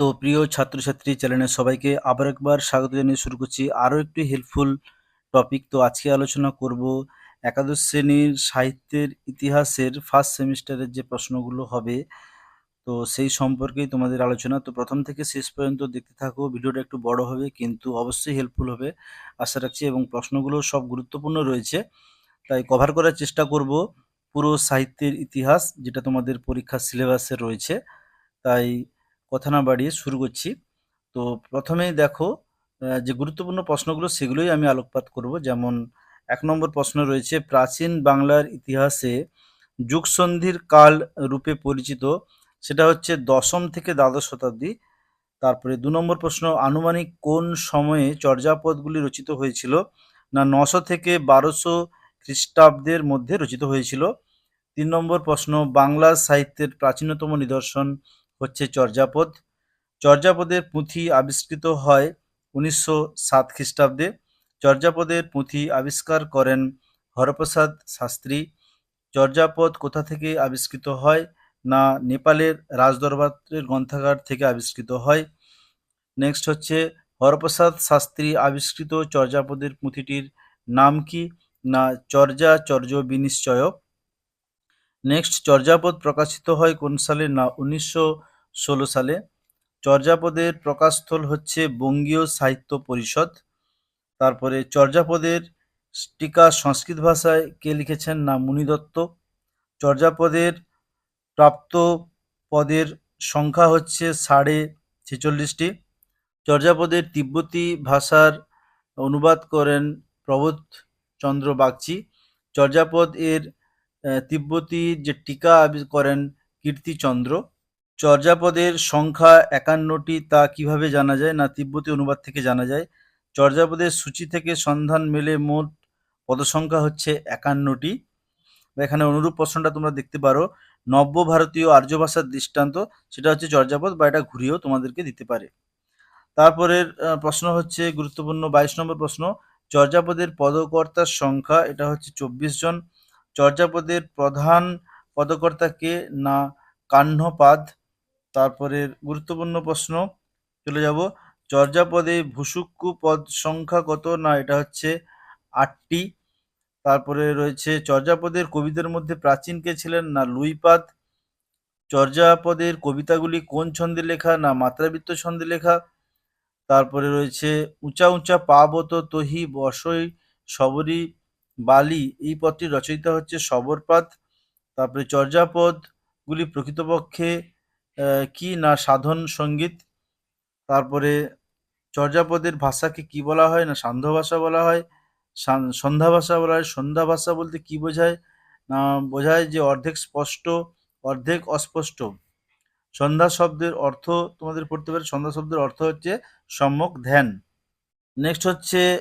তো প্রিয় ছাত্রছাত্রী চ্যানেলের সবাইকে আবার একবার স্বাগত জানিয়ে শুরু করছি আরও একটি হেল্পফুল টপিক তো আজকে আলোচনা করব একাদশ শ্রেণির সাহিত্যের ইতিহাসের ফার্স্ট সেমিস্টারের যে প্রশ্নগুলো হবে। তো সেই সম্পর্কেই তোমাদের আলোচনা। তো প্রথম থেকে শেষ পর্যন্ত দেখতে থাকো, ভিডিওটা একটু বড় হবে কিন্তু অবশ্যই হেল্পফুল হবে। আশা রাখছি এবং প্রশ্নগুলো সব গুরুত্বপূর্ণ রয়েছে। তাই কভার করার চেষ্টা করব পুরো সাহিত্যের ইতিহাস যেটা তোমাদের পরীক্ষার সিলেবাসে রয়েছে। তাই কথা না বাড়িয়ে শুরু করছি। তো প্রথমেই দেখো যে গুরুত্বপূর্ণ প্রশ্নগুলো সেগুলোই আমি আলোকপাত করব। যেমন, এক নম্বর প্রশ্ন রয়েছে, প্রাচীন বাংলার ইতিহাসে যুগসন্ধির কাল রূপে পরিচিত, সেটা হচ্ছে দশম থেকে দ্বাদশ শতাব্দী। তারপরে দু নম্বর প্রশ্ন, আনুমানিক কোন সময়ে চর্যাপদগুলি রচিত হয়েছিল না নশো থেকে বারোশো খ্রিস্টাব্দের মধ্যে রচিত হয়েছিল? তিন নম্বর প্রশ্ন, বাংলা সাহিত্যের প্রাচীনতম নিদর্শন হচ্ছে চর্যাপদ। চর্যাপদের পুঁথি আবিষ্কৃত হয় উনিশশো সাত খ্রিস্টাব্দে। চর্যাপদের পুঁথি আবিষ্কার করেন হরপ্রসাদ শাস্ত্রী। চর্যাপদ কোথা থেকে আবিষ্কৃত হয় না নেপালের রাজদরবারের গ্রন্থাগার থেকে আবিষ্কৃত হয়? নেক্সট হচ্ছে, হরপ্রসাদ শাস্ত্রী আবিষ্কৃত চর্যাপদের পুঁথিটির নাম কি? না, চর্যা চর্য বিনিশ্চয় নেক্সট, চর্যাপদ প্রকাশিত হয় কোন সালে? না, উনিশশো ষোলো সালে। চর্যাপদের প্রকাশস্থল হচ্ছে বঙ্গীয় সাহিত্য পরিষদ। তারপরে চর্যাপদের টিকা সংস্কৃত ভাষায় কে লিখেছেন না মুনি দত্ত। চর্যাপদের প্রাপ্ত পদের সংখ্যা হচ্ছে সাড়ে ছেচল্লিশটি। চর্যাপদের তিব্বতী ভাষার অনুবাদ করেন প্রবোধ চন্দ্র বাগচি। চর্যাপদ এর তিব্বতী যে টিকা করেন কীর্তিচন্দ্র চর্যাপদের সংখ্যা একান্নটি তা কীভাবে জানা যায় না তিব্বতী অনুবাদ থেকে জানা যায়? চর্যাপদের সূচি থেকে সন্ধান মেলে মোট পদসংখ্যা হচ্ছে একান্নটি। এখানে অনুরূপ প্রশ্নটা তোমরা দেখতে পারো। নব্য ভারতীয় আর্য ভাষার দৃষ্টান্ত, সেটা হচ্ছে চর্যাপদ বা এটা ঘুরিয়েও তোমাদেরকে দিতে পারে। তারপরের প্রশ্ন হচ্ছে গুরুত্বপূর্ণ বাইশ নম্বর প্রশ্ন, চর্যাপদের পদকর্তার সংখ্যা, এটা হচ্ছে চব্বিশ জন। চর্যাপদের প্রধান পদকর্তাকে না কাহ্নপাদ তারপরের গুরুত্বপূর্ণ প্রশ্ন, চলে যাব। চর্যাপদে ভুসুক্কু পদ সংখ্যা কত? না, এটা হচ্ছে আটটি। তারপরে রয়েছে চর্যাপদের কবিদের মধ্যে প্রাচীন কে ছিলেন? না, লুইপাদ। চর্যাপদের কবিতাগুলি কোন ছন্দে লেখা? না, মাত্রাবৃত্ত ছন্দে লেখা। তারপরে রয়েছে, উঁচা উঁচা পাবত তহি বসই সবরি বালি। এই পদটি রচয়িতা হচ্ছে সবরপাত তারপরে চর্যাপদগুলি প্রকৃতপক্ষে কি না সাধন সংগীত? তারপরে চর্যাপদের ভাষাকে কি বলা হয়, না সান্ধ্য ভাষা বলা হয়, সান- সন্ধ্যা ভাষা বলা হয়, সন্ধ্যা ভাষা বলতে কি বোঝায়? না বোঝায় যে অর্ধেক স্পষ্ট, অর্ধেক অস্পষ্ট। সন্ধ্যা শব্দের অর্থ তোমাদের পড়তে পারে, সন্ধ্যা শব্দের অর্থ হচ্ছে সম্যক ধ্যান। নেক্সট হচ্ছে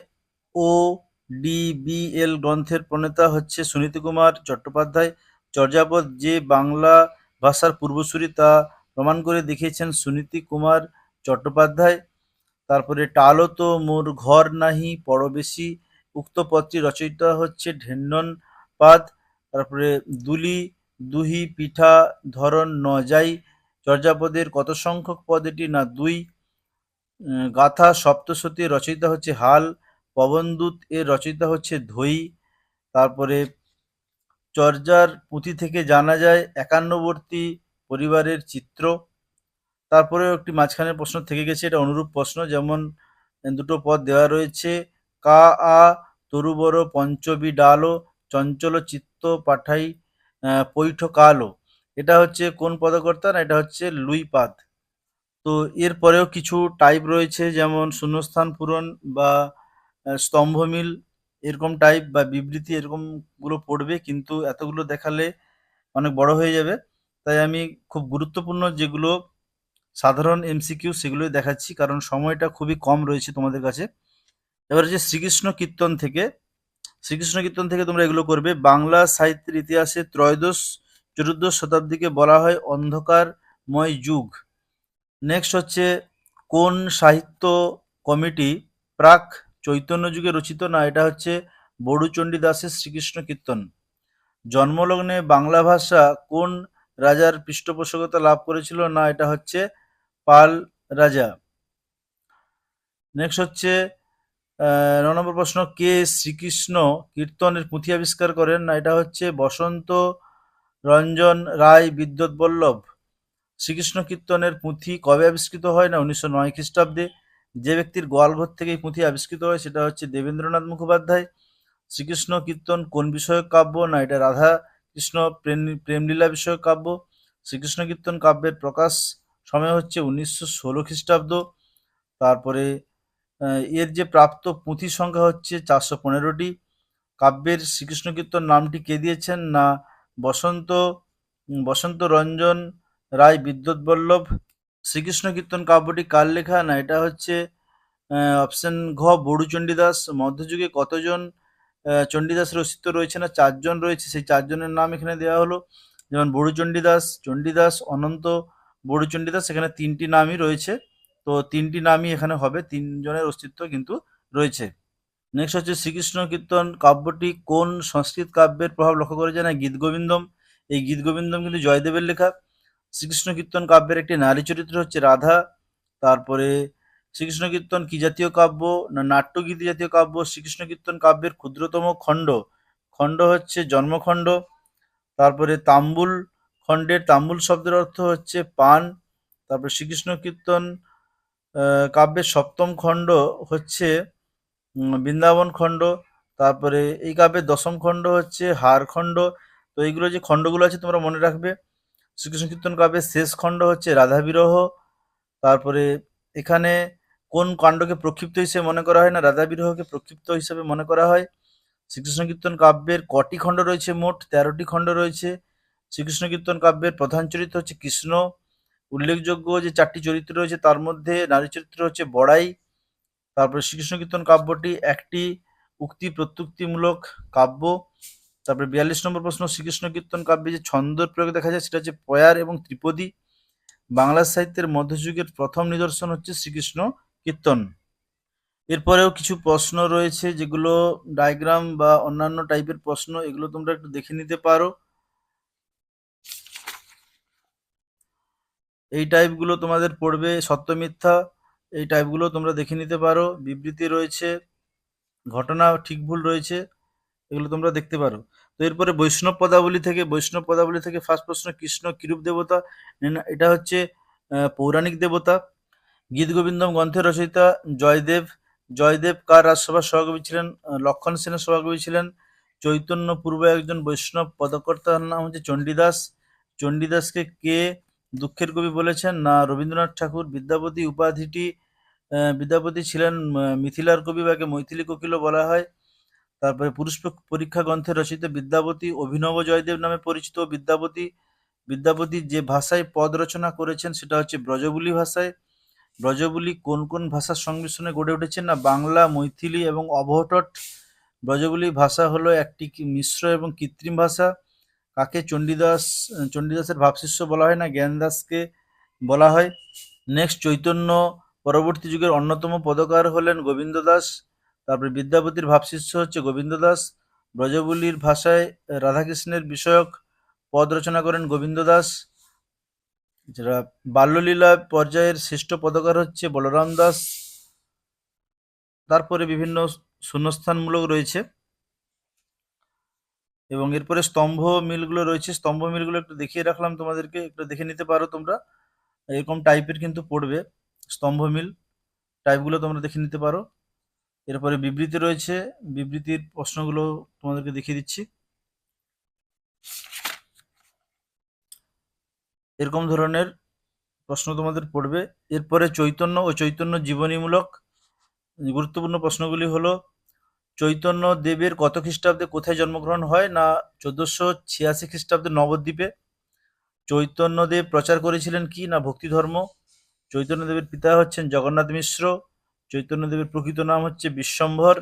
ও ডি বি এল গ্রন্থের প্রণেতা হচ্ছে সুনীতি কুমার চট্টোপাধ্যায়। চর্যাপদ যে বাংলা ভাষার পূর্বসূরি তা প্রমাণ করে দেখিয়েছেন সুনীতি কুমার চট্টোপাধ্যায়। তারপরে টালো তো মোর ঘর নাহি পরবেশি। উক্ত পদটি রচয়িতা হচ্ছে ঢেন্ডন পাদ। তারপরে দুলি দুহি পিঠা ধরন ন যাই। চর্যাপদের কত সংখ্যক পদ এটি না দুই। গাথা সপ্তশতী রচয়িতা হচ্ছে হাল। পবনদূত এর রচয়িতা হচ্ছে ধই। তারপরে চর্যার পুঁথি থেকে জানা যায়, একান্নবর্তী পরিবারের চিত্র। তারপরেও একটি মাঝখানের প্রশ্ন থেকে গেছে, এটা অনুরূপ প্রশ্ন। যেমন, দুটো পদ দেওয়া রয়েছে, কা, আ, তরুবর, পঞ্চবি, ডালো, চঞ্চল, চিত্ত, পাঠাই পৈঠ, কালো। এটা হচ্ছে কোন পদকর্তা না, এটা হচ্ছে লুইপাদ তো এরপরেও কিছু টাইপ রয়েছে, যেমন শূন্যস্থান পূরণ বা স্তম্ভমিল। এরকম টাইপ বা বিবৃতি এরকমগুলো পড়বে, কিন্তু এতগুলো দেখালে অনেক বড় হয়ে যাবে। তাই আমি খুব গুরুত্বপূর্ণ যেগুলো সাধারণ এমসিকিউ সেগুলোই দেখাচ্ছি, কারণ সময়টা খুবই কম রয়েছে তোমাদের কাছে। এবার হচ্ছে শ্রীকৃষ্ণ কীর্তন থেকে। শ্রীকৃষ্ণ কীর্তন থেকে তোমরা এগুলো করবে। বাংলা সাহিত্যের ইতিহাসে ত্রয়োদশ, চতুর্দশ শতাব্দীকে বলা হয় অন্ধকারময় যুগ। নেক্সট হচ্ছে কোন সাহিত্য কমিটি প্রাক চৈতন্য যুগে রচিত না, এটা হচ্ছে বড়ুচণ্ডী দাসের শ্রীকৃষ্ণ কীর্তন। জন্মলগ্নে বাংলা ভাষা কোন রাজার পৃষ্ঠপোষকতা লাভ করেছিল। না, এটা হচ্ছে পাল রাজা। নেক্সট হচ্ছে ন নম্বর প্রশ্ন, কে শ্রীকৃষ্ণ কীর্তনের পুঁথি আবিষ্কার করেন? না, এটা হচ্ছে বসন্ত রঞ্জন রায় বিদ্যুৎ বল্লভ। শ্রীকৃষ্ণ কীর্তনের পুঁথি কবে আবিষ্কৃত হয়? না, উনিশশো নয় খ্রিস্টাব্দে। যে ব্যক্তির গোয়ালঘর থেকে এই পুঁথি আবিষ্কৃত হয়, সেটা হচ্ছে দেবেন্দ্রনাথ মুখোপাধ্যায়। শ্রীকৃষ্ণ কীর্তন কোন বিষয়ক কাব্য? না, এটা রাধা কৃষ্ণ প্রেম, প্রেমলীলা বিষয়ক কাব্য, শ্রীকৃষ্ণ কীর্তন কাব্যের প্রকাশ সময় হচ্ছে উনিশশো ষোলো খ্রিস্টাব্দ। তারপরে এর যে প্রাপ্ত পুঁথি সংখ্যা হচ্ছে চারশো পনেরোটি। কাব্যের শ্রীকৃষ্ণ কীর্তন নামটি কে দিয়েছেন? না, বসন্ত বসন্ত রঞ্জন রায়, বিদ্যুৎ বল্লভ। শ্রীকৃষ্ণ কীর্তন কাব্যটি কার লেখা? না, এটা হচ্ছে অপশন ঘ বড়ু চণ্ডীদাস মধ্যযুগে কতজন চণ্ডীদাসের অস্তিত্ব রয়েছে না, চারজন রয়েছে, সেই চারজনের নাম এখানে দেওয়া হলো। যেমন বড়ু চণ্ডীদাস অনন্ত, বড়ু চণ্ডীদাস, এখানে তিনটি নামই রয়েছে। তো তিনটি নামই এখানে হবে, তিনজনের অস্তিত্ব কিন্তু রয়েছে। নেক্সট হচ্ছে শ্রীকৃষ্ণ কীর্তন, কাব্যটি কোন সংস্কৃত কাব্যের প্রভাব লক্ষ্য করে যায় না গীত গোবিন্দম। এই গীত গোবিন্দম কিন্তু জয়দেবের লেখা। শ্রীকৃষ্ণ কীর্তন কাব্যের একটি নারী চরিত্র হচ্ছে রাধা। তারপরে শ্রীকৃষ্ণ কীর্তন কি জাতীয় কাব্য না নাট্যগীতি জাতীয় কাব্য? শ্রীকৃষ্ণ কীর্তন কাব্যের ক্ষুদ্রতম খণ্ড। খণ্ড হচ্ছে জন্মখণ্ড, তারপরে তাম্বুল খণ্ডের তাম্বুল শব্দের অর্থ হচ্ছে পান। তারপরে শ্রীকৃষ্ণ কীর্তন কাব্যের সপ্তম খণ্ড হচ্ছে বৃন্দাবন খণ্ড। তারপরে এই কাব্যের দশম খণ্ড হচ্ছে হার খণ্ড। তো এইগুলো যে খণ্ডগুলো আছে তোমরা মনে রাখবে। শ্রীকৃষ্ণ কীর্তন কাব্যের শেষ খণ্ড হচ্ছে রাধা বিরহ তারপরে এখানে কোন কাণ্ডকে প্রক্ষিপ্ত হিসেবে মনে করা হয় না রাধা বিরহকে প্রক্ষিপ্ত হিসেবে মনে করা হয়। শ্রীকৃষ্ণ কীর্তন কাব্যের কটি খণ্ড রয়েছে মোট, তেরোটি খণ্ড রয়েছে। শ্রীকৃষ্ণ কীর্তন কাব্যের প্রধান চরিত্র হচ্ছে কৃষ্ণ। উল্লেখযোগ্য যে চারটি চরিত্র রয়েছে, তার মধ্যে নারী চরিত্র হচ্ছে বড়াই। তারপরে শ্রীকৃষ্ণ কীর্তন কাব্যটি একটি উক্তি প্রত্যুক্তিমূলক কাব্য। তারপরে বিয়াল্লিশ নম্বর প্রশ্ন, শ্রীকৃষ্ণ কীর্তন কাব্যে যে ছন্দের প্রয়োগ দেখা যায়, সেটা হচ্ছে পয়ার এবং ত্রিপদী। বাংলা সাহিত্যের মধ্যযুগের প্রথম নিদর্শন হচ্ছে শ্রীকৃষ্ণ। কীর্তন। এরপরেও কিছু প্রশ্ন রয়েছে যেগুলো ডায়াগ্রাম বা অন্যান্য টাইপের প্রশ্ন, এগুলো তোমরা একটু দেখে নিতে পারো। এই টাইপগুলো তোমাদের পড়বে সত্য মিথ্যা, এই টাইপগুলো তোমরা দেখে নিতে পারো। বিবৃতি রয়েছে, ঘটনা ঠিক ভুল রয়েছে, এগুলো তোমরা দেখতে পারো। তো এরপরে বৈষ্ণব পদাবলী থেকে, বৈষ্ণব পদাবলী থেকে ফার্স্ট প্রশ্ন, কৃষ্ণ কিরূপ দেবতা? এটা হচ্ছে পৌরাণিক দেবতা। গীত গোবিন্দম গ্রন্থের রচয়িতা জয়দেব জয়দেব কার রাজসভার সভাকবি ছিলেন? লক্ষণ সেনের সভাকবি ছিলেন। চৈতন্য পূর্ব একজন বৈষ্ণব পদকর্তার নাম হচ্ছে চণ্ডীদাস। চণ্ডীদাসকে কে দুঃখের কবি বলেছেন? না, রবীন্দ্রনাথ ঠাকুর। বিদ্যাপতি উপাধিটি বিদ্যাপতি ছিলেন মিথিলার কবি বা একে মৈথিলী কোকিলও বলা হয়। তারপরে পুরুষ পরীক্ষা গ্রন্থে রচিত বিদ্যাপতি অভিনব জয়দেব নামে পরিচিত বিদ্যাপতি। বিদ্যাপতি যে ভাষায় পদ রচনা করেছেন, সেটা হচ্ছে ব্রজবুলি ভাষায়। ব্রজবুলি কোন কোন ভাষার সংমিশ্রণে গড়ে উঠেছে না বাংলা, মৈথিলি এবং অবহটট? ব্রজবুলি ভাষা হলো একটি মিশ্র এবং কৃত্রিম ভাষা। কাকে চণ্ডীদাস, চণ্ডীদাসের ভাবশিষ্য বলা হয় না, জ্ঞানদাসকে বলা হয়। নেক্সট, চৈতন্য পরবর্তী যুগের অন্যতম পদকার হলেন গোবিন্দ দাস তারপরে বিদ্যাপতির ভাবশিষ্য হচ্ছে গোবিন্দ দাস ব্রজবুলির ভাষায় রাধাকৃষ্ণের বিষয়ক পদ রচনা করেন গোবিন্দ দাস যারা বাল্যলীলা পর্যায়ের শ্রেষ্ঠ পদকার হচ্ছে বলরাম দাস। তারপরে বিভিন্ন শূন্যস্থানমূলক রয়েছে। এবং এরপরে স্তম্ভ মিলগুলো রয়েছে। স্তম্ভ মিলগুলো একটু দেখিয়ে রাখলাম তোমাদেরকে, একটু দেখে নিতে পারো তোমরা। এরকম টাইপের কিন্তু পড়বে স্তম্ভ মিল, টাইপগুলো তোমরা দেখে নিতে পারো। এরপরে বিবৃতি রয়েছে। বিবৃতির প্রশ্নগুলো তোমাদেরকে দেখিয়ে দিচ্ছি। এরকম ধরনের প্রশ্ন তোমাদের পড়বে। এরপরে চৈতন্য ও চৈতন্য জীবনীমূলক গুরুত্বপূর্ণ প্রশ্নগুলি হলো, চৈতন্য দেবের কত খ্রিস্টাব্দে কোথায় জন্মগ্রহণ হয় না চোদ্দশো ছিয়াশি খ্রিস্টাব্দে নবদ্বীপে? চৈতন্যদেব প্রচার করেছিলেন কি না ভক্তি ধর্ম চৈতন্যদেবের পিতা হচ্ছেন জগন্নাথ মিশ্র। চৈতন্যদেবের প্রকৃত নাম হচ্ছে বিশ্বম্ভর।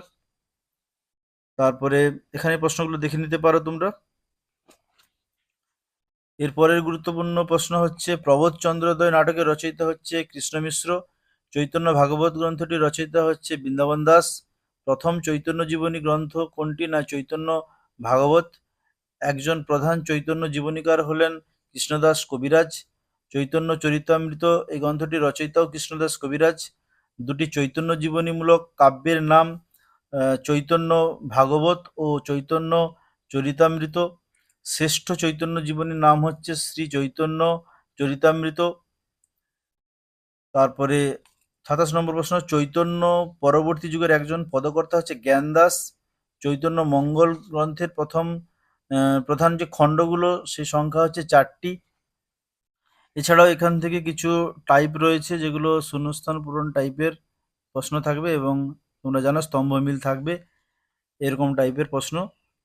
তারপরে এখানে প্রশ্নগুলো দেখে নিতে পারো তোমরা। এরপরের গুরুত্বপূর্ণ প্রশ্ন হচ্ছে, প্রবোধ চন্দ্রোদয় নাটকে রচয়িতা হচ্ছে কৃষ্ণ মিশ্র, চৈতন্য ভাগবত গ্রন্থটি রচয়িতা হচ্ছে বৃন্দাবন দাস, প্রথম চৈতন্য জীবনী গ্রন্থ কোনটি না চৈতন্য ভাগবত, একজন প্রধান চৈতন্য জীবনীকার হলেন কৃষ্ণদাস কবিরাজ, চৈতন্য চরিতামৃত এই গ্রন্থটি রচয়িতাও কৃষ্ণদাস কবিরাজ, দুটি চৈতন্য জীবনীমূলক কাব্যের নাম চৈতন্য ভাগবত ও চৈতন্য চরিতামৃত। শ্রেষ্ঠ চৈতন্য জীবনীর নাম হচ্ছে শ্রী চৈতন্য চরিতামৃত। তারপরে সাতাশ নম্বর প্রশ্ন, চৈতন্য পরবর্তী যুগের একজন পদকর্তা হচ্ছে জ্ঞানদাস। চৈতন্য মঙ্গল গ্রন্থের প্রথম প্রধান যে খণ্ডগুলো সেই সংখ্যা হচ্ছে চারটি। এছাড়াও এখান থেকে কিছু টাইপ রয়েছে যেগুলো শূন্যস্থান পূরণ টাইপের প্রশ্ন থাকবে এবং তোমরা জানো স্তম্ভ মিল থাকবে, এরকম টাইপের প্রশ্ন।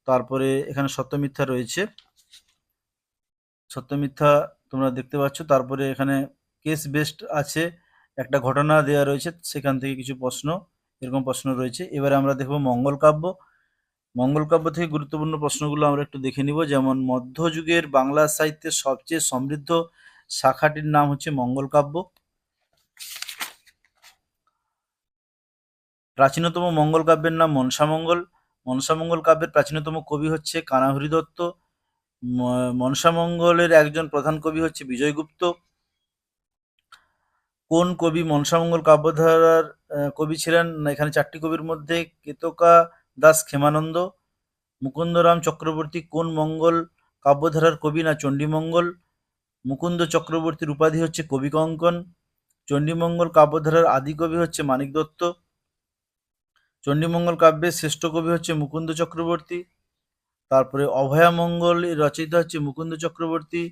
তারপরে এখানে সত্য মিথ্যা রয়েছে। সত্য মিথ্যা তোমরা দেখতে পাচ্ছ। তারপরে এখানে কেস বেস্ট আছে। একটা ঘটনা দেওয়া রয়েছে, সেখান থেকে কিছু প্রশ্ন, এরকম প্রশ্ন রয়েছে। এবারে আমরা দেখব মঙ্গল কাব্য। মঙ্গল কাব্য থেকে গুরুত্বপূর্ণ প্রশ্নগুলো আমরা একটু দেখে নিব। যেমন, মধ্যযুগের বাংলা সাহিত্যের সবচেয়ে সমৃদ্ধ শাখাটির নাম হচ্ছে মঙ্গল কাব্য। প্রাচীনতম মঙ্গল কাব্যের নাম মনসামঙ্গল মনসামঙ্গল কাব্যের প্রাচীনতম কবি হচ্ছে কানাহরি দত্ত মনসামঙ্গলের একজন প্রধান কবি হচ্ছে বিজয়গুপ্ত কোন কবি মনসামঙ্গল কাব্যধারার কবি ছিলেন? এখানে চারটি কবির মধ্যে কেতকা দাস ক্ষেমানন্দ, মুকুন্দরাম চক্রবর্তী কোন মঙ্গল কাব্যধারার কবি না চণ্ডীমঙ্গল মুকুন্দ চক্রবর্তীর উপাধি হচ্ছে কবি কঙ্কন। চণ্ডীমঙ্গল কাব্যধারার আদি কবি হচ্ছে মানিক দত্ত। চণ্ডীমঙ্গল কাব্যের শ্রেষ্ঠ কবি হচ্ছে মুকুন্দ চক্রবর্তী, তারপরে অভয়ামঙ্গল এর রচয়িতা হচ্ছে মুকুন্দ চক্রবর্তী,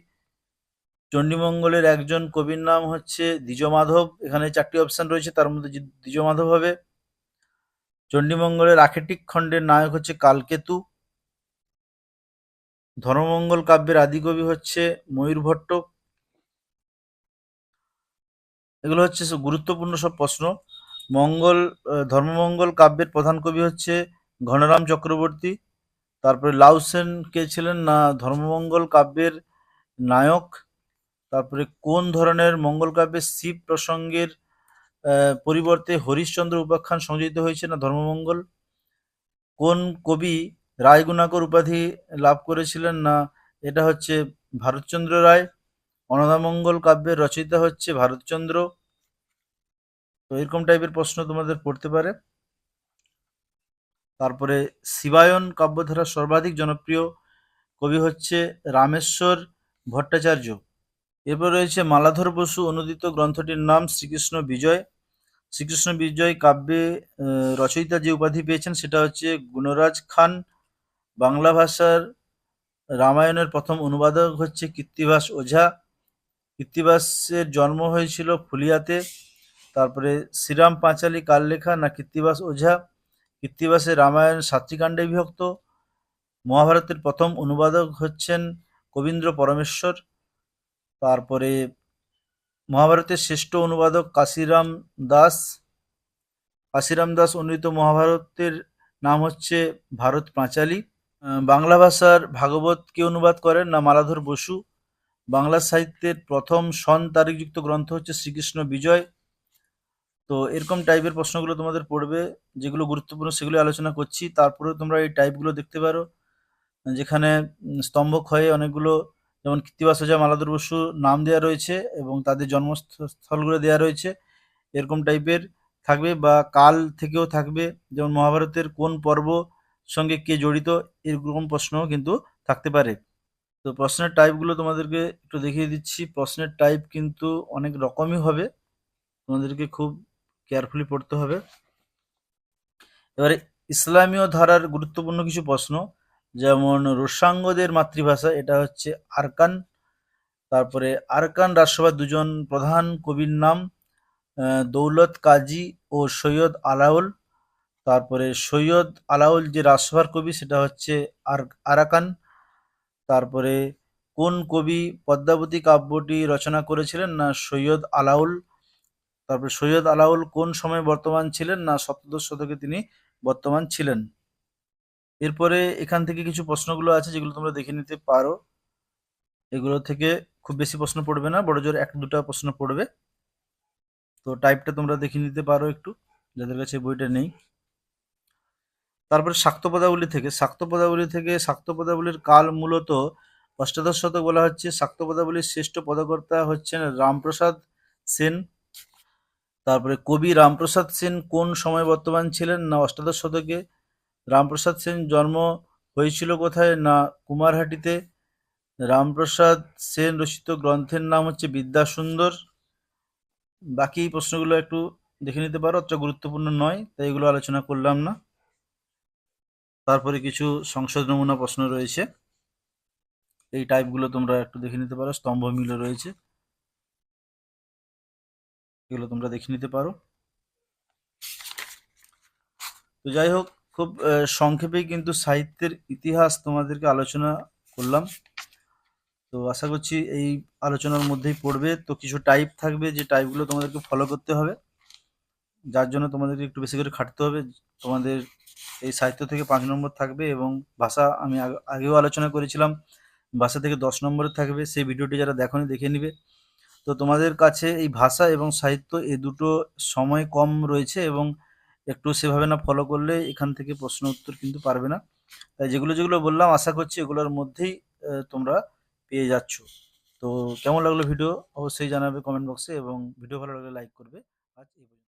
চণ্ডীমঙ্গলের একজন কবির নাম হচ্ছে দ্বিজমাধব, এখানে চারটি অপশন রয়েছে, তার মধ্যে দ্বিজমাধব হবে। চণ্ডীমঙ্গলের আখেটিক খণ্ডের নায়ক হচ্ছে কালকেতু, ধর্মমঙ্গল কাব্যের আদিকবি হচ্ছে ময়ূর ভট্ট। এগুলো হচ্ছে গুরুত্বপূর্ণ সব প্রশ্ন। মঙ্গল ধর্মমঙ্গল কাব্যের প্রধান কবি হচ্ছে ঘনরাম চক্রবর্তী। তারপরে লাউসেন কে ছিলেন না, ধর্মমঙ্গল কাব্যের নায়ক। তারপরে কোন ধরনের মঙ্গল কাব্যের শিব প্রসঙ্গের পরিবর্তে হরিশ্চন্দ্র উপাখ্যান সংযোজিত হয়েছে না ধর্মমঙ্গল? কোন কবি রায়গুণাকর উপাধি লাভ করেছিলেন না, এটা হচ্ছে ভারতচন্দ্র রায়। অনদামঙ্গল কাব্যের রচয়িতা হচ্ছে ভারতচন্দ্র। তো এরকম টাইপের প্রশ্ন তোমাদের পড়তে পারে। তারপরে শিবায়ন কাব্যধারার সর্বাধিক জনপ্রিয় কবি হচ্ছে রামেশ্বর ভট্টাচার্য। এরপর রয়েছে মালাধর বসু অনুদিত গ্রন্থটির নাম শ্রীকৃষ্ণ বিজয়। শ্রীকৃষ্ণ বিজয় কাব্যে রচয়িতা যে উপাধি পেয়েছেন সেটা হচ্ছে গুণরাজ খান। বাংলা ভাষার রামায়ণের প্রথম অনুবাদক হচ্ছে কীর্তিবাস ওঝা। কীর্তিবাসের জন্ম হয়েছিল ফুলিয়াতে। তারপরে শ্রীরাম পাঁচালী কার লেখা না কীর্তিবাস ওঝা? কীর্তিবাসে রামায়ণ সাতটি কাণ্ডে বিভক্ত। মহাভারতের প্রথম অনুবাদক হচ্ছেন কবীন্দ্র পরমেশ্বর। তারপরে মহাভারতের শ্রেষ্ঠ অনুবাদক কাশিরাম দাস। কাশিরাম দাস অনুদিত মহাভারতের নাম হচ্ছে ভারত পাঁচালী। বাংলা ভাষার ভাগবত কে অনুবাদ করেন না মালাধর বসু? বাংলা সাহিত্যের প্রথম সন তারিখযুক্ত গ্রন্থ হচ্ছে শ্রীকৃষ্ণ বিজয়। তো এরকম টাইপের প্রশ্নগুলো তোমাদের পড়বে, যেগুলো গুরুত্বপূর্ণ সেগুলো আলোচনা করছি। তারপরে তোমরা এই টাইপগুলো দেখতে পারো। যেখানে স্তম্ভ ক্ষয়ে অনেকগুলো, যেমন কৃত্তিবাস ওঝা মালাধর বসু নাম দেওয়া রয়েছে এবং তাদের জন্মস্থলগুলো দেওয়া রয়েছে। এরকম টাইপের থাকবে বা কাল থেকেও থাকবে। যেমন মহাভারতের কোন পর্ব সঙ্গে কে জড়িত, এরকম প্রশ্নও কিন্তু থাকতে পারে। তো প্রশ্নের টাইপগুলো তোমাদেরকে একটু দেখিয়ে দিচ্ছি। প্রশ্নের টাইপ কিন্তু অনেক রকমই হবে। তোমাদেরকে খুব কেয়ারফুলি পড়তে হবে। এবারে ইসলামীয় ধারার গুরুত্বপূর্ণ কিছু প্রশ্ন, যেমন রোসাঙ্গদের মাতৃভাষা, এটা হচ্ছে আরকান। তারপরে আরকান রাজসভার দুজন প্রধান কবির নাম দৌলত কাজী ও সৈয়দ আলাউল। তারপরে সৈয়দ আলাউল যে রাজসভার কবি, সেটা হচ্ছে আর, আরাকান। তারপরে কোন কবি পদ্মাবতী কাব্যটি রচনা করেছিলেন না সৈয়দ আলাউল? তারপরে সৈয়দ আলাউল কোন সময় বর্তমান ছিলেন না সপ্তদশ শতকে তিনি বর্তমান ছিলেন? এরপরে এখান থেকে কিছু প্রশ্নগুলো আছে যেগুলো তোমরা দেখে নিতে পারো। এগুলো থেকে খুব বেশি প্রশ্ন পড়বে না, বড় জোর এক দুটা প্রশ্ন পড়বে। তো টাইপটা তোমরা দেখে নিতে পারো একটু, যাদের কাছে বইটা নেই। তারপরে শাক্ত পদাবলী থেকে, শাক্ত পদাবলী থেকে, শাক্ত পদাবলীর কাল মূলত অষ্টাদশ শতক বলা হচ্ছে। শাক্ত পদাবলীর শ্রেষ্ঠ পদকর্তা হচ্ছেন রামপ্রসাদ সেন। তারপরে কবি রামপ্রসাদ সেন কোন সময় বর্তমান ছিলেন না অষ্টাদশ শতকে? রামপ্রসাদ সেন জন্ম হয়েছিল কোথায়? না কুমারহাটিতে। রামপ্রসাদ সেন রচিত গ্রন্থের নাম হচ্ছে বিদ্যাসুন্দর। বাকি প্রশ্নগুলো একটু দেখে নিতে পারো, অতটা গুরুত্বপূর্ণ নয়, তাই এগুলো আলোচনা করলাম না। তারপরে কিছু সংসদ নমুনা প্রশ্ন রয়েছে। এই টাইপগুলো তোমরা একটু দেখে নিতে পারো, স্তম্ভ মিলও রয়েছে। এগুলো তোমরা দেখে নিতে পারো। তো যাই হোক, খুব সংক্ষেপে কিন্তু সাহিত্যের ইতিহাস তোমাদেরকে আলোচনা করলাম। তো আশা করছি এই আলোচনার মধ্যেই পড়বে। তো কিছু টাইপ থাকবে, যে টাইপগুলো তোমাদেরকে ফলো করতে হবে। যার জন্য তোমাদেরকে একটু বেশি করে খাটতে হবে। তোমাদের এই সাহিত্য থেকে পাঁচ নম্বর থাকবে এবং ভাষা আমি আগেও আলোচনা করেছিলাম। ভাষা থেকে দশ নম্বরে থাকবে। সেই ভিডিওটি যারা দেখোনি, দেখে নিবে। তো তোমাদের কাছে এই ভাষা এবং সাহিত্য এই দুটো সময় কম রয়েছে এবং একটু সেভাবে না ফলো করলে এখান থেকে প্রশ্ন উত্তর কিন্তু পারবে না। তাই যেগুলো যেগুলো বললাম, আশা করছি এগুলোর মধ্যেই তোমরা পেয়ে যাচ্ছ। তো কেমন লাগল ভিডিও অবশ্যই জানাবে কমেন্ট বক্সে এবং ভিডিও ভালো লাগলে লাইক করবে। পর্যন্ত।